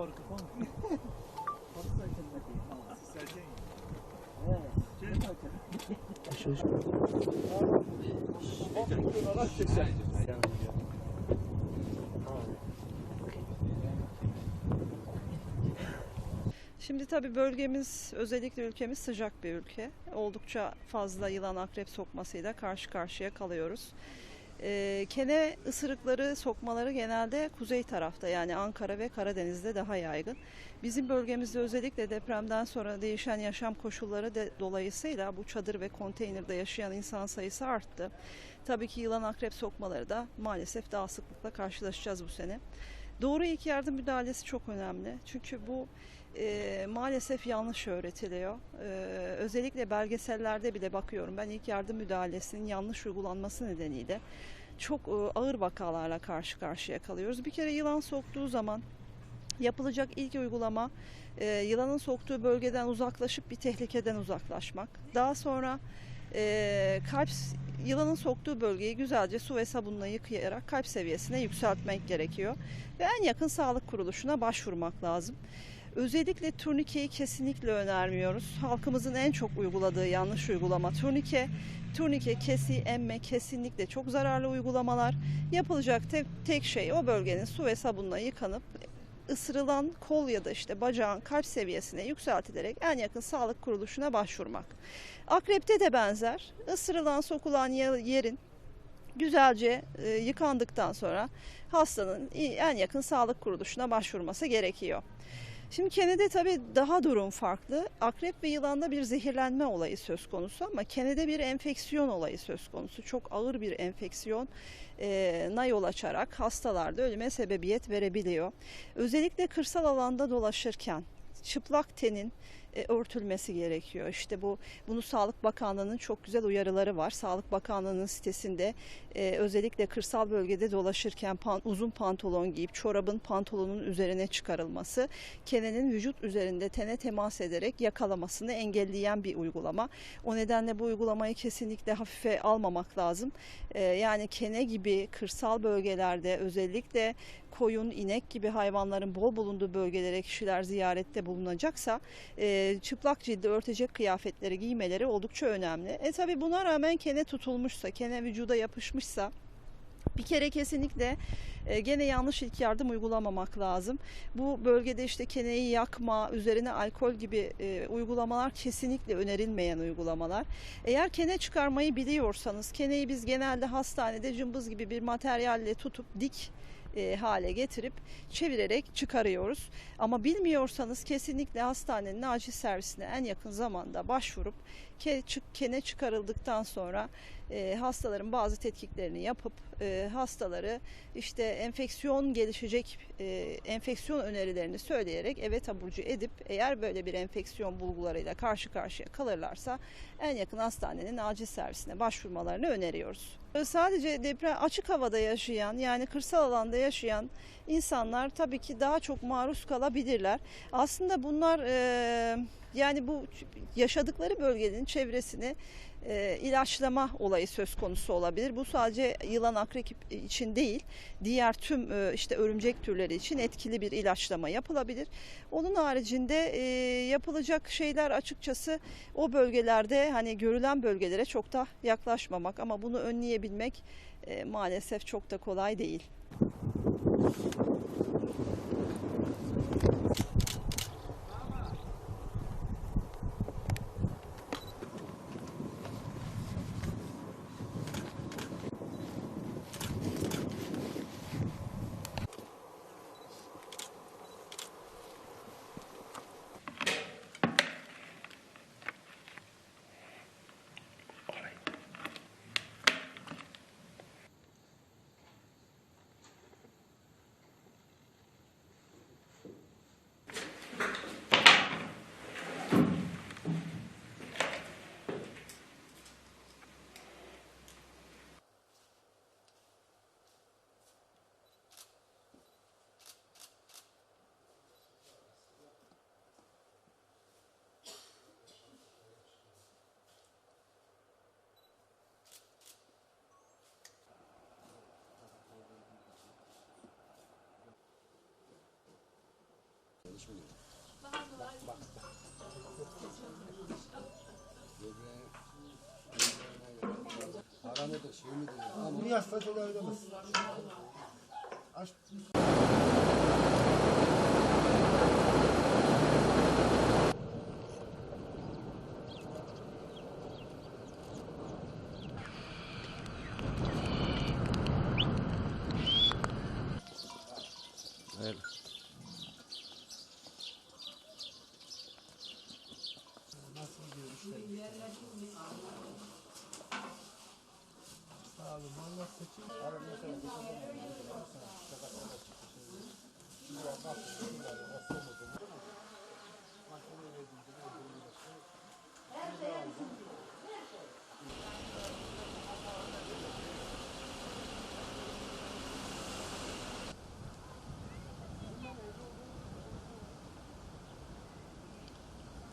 farkı falan. Şimdi tabii bölgemiz özellikle ülkemiz sıcak bir ülke. Oldukça fazla yılan akrep sokmasıyla karşı karşıya kalıyoruz. Ee, kene ısırıkları sokmaları genelde kuzey tarafta yani Ankara ve Karadeniz'de daha yaygın. Bizim bölgemizde özellikle depremden sonra değişen yaşam koşulları de dolayısıyla bu çadır ve konteynerde yaşayan insan sayısı arttı. Tabii ki yılan akrep sokmaları da maalesef daha sıklıkla karşılaşacağız bu sene. Doğru ilk yardım müdahalesi çok önemli. Çünkü bu e, maalesef yanlış öğretiliyor. E, özellikle belgesellerde bile bakıyorum ben ilk yardım müdahalesinin yanlış uygulanması nedeniyle çok e, ağır vakalarla karşı karşıya kalıyoruz. Bir kere yılan soktuğu zaman yapılacak ilk uygulama e, yılanın soktuğu bölgeden uzaklaşıp bir tehlikeden uzaklaşmak. Daha sonra e, kalp yılanın soktuğu bölgeyi güzelce su ve sabunla yıkayarak kalp seviyesine yükseltmek gerekiyor. Ve en yakın sağlık kuruluşuna başvurmak lazım. Özellikle turnikeyi kesinlikle önermiyoruz. Halkımızın en çok uyguladığı yanlış uygulama turnike. Turnike, kesi, emme kesinlikle çok zararlı uygulamalar. Yapılacak tek, tek şey o bölgenin su ve sabunla yıkanıp ısırılan kol ya da işte bacağın kalp seviyesine yükseltilerek en yakın sağlık kuruluşuna başvurmak. Akrepte de benzer. Isırılan, sokulan ye- yerin güzelce e, yıkandıktan sonra hastanın en yakın sağlık kuruluşuna başvurması gerekiyor. Şimdi kenede tabii daha durum farklı. Akrep ve yılanda bir zehirlenme olayı söz konusu ama kenede bir enfeksiyon olayı söz konusu. Çok ağır bir enfeksiyon e, na yol açarak hastalarda ölüme sebebiyet verebiliyor. Özellikle kırsal alanda dolaşırken çıplak tenin e, örtülmesi gerekiyor. İşte bu bunu Sağlık Bakanlığı'nın çok güzel uyarıları var. Sağlık Bakanlığı'nın sitesinde e, özellikle kırsal bölgede dolaşırken pan- uzun pantolon giyip çorabın pantolonun üzerine çıkarılması, kenenin vücut üzerinde tene temas ederek yakalamasını engelleyen bir uygulama. O nedenle bu uygulamayı kesinlikle hafife almamak lazım. E, yani kene gibi kırsal bölgelerde özellikle koyun, inek gibi hayvanların bol bulunduğu bölgelere kişiler ziyarette bulunacaksa e, çıplak cildi örtecek kıyafetleri giymeleri oldukça önemli. E tabi buna rağmen kene tutulmuşsa, kene vücuda yapışmışsa bir kere kesinlikle e, gene yanlış ilk yardım uygulamamak lazım. Bu bölgede işte keneyi yakma, üzerine alkol gibi e, uygulamalar kesinlikle önerilmeyen uygulamalar. Eğer kene çıkarmayı biliyorsanız, keneyi biz genelde hastanede cımbız gibi bir materyalle tutup dik e, hale getirip çevirerek çıkarıyoruz. Ama bilmiyorsanız kesinlikle hastanenin acil servisine en yakın zamanda başvurup kene çıkarıldıktan sonra e, hastaların bazı tetkiklerini yapıp e, hastaları işte enfeksiyon gelişecek e, enfeksiyon önerilerini söyleyerek eve taburcu edip eğer böyle bir enfeksiyon bulgularıyla karşı karşıya kalırlarsa en yakın hastanenin acil servisine başvurmalarını öneriyoruz. E, Sadece deprem açık havada yaşayan yani kırsal alanda yaşayan insanlar tabii ki daha çok maruz kalabilirler. Aslında bunlar e, yani bu yaşadıkları bölgenin çevresini e, ilaçlama olayı söz konusu olabilir. Bu sadece yılan akrep için değil, diğer tüm e, işte örümcek türleri için etkili bir ilaçlama yapılabilir. Onun haricinde e, yapılacak şeyler açıkçası o bölgelerde hani görülen bölgelere çok da yaklaşmamak ama bunu önleyebilmek e, maalesef çok da kolay değil. Çalışmıyor. Bak bak. Para mıdır, şey midir Bunu yasla dolayı ödemez. Aç.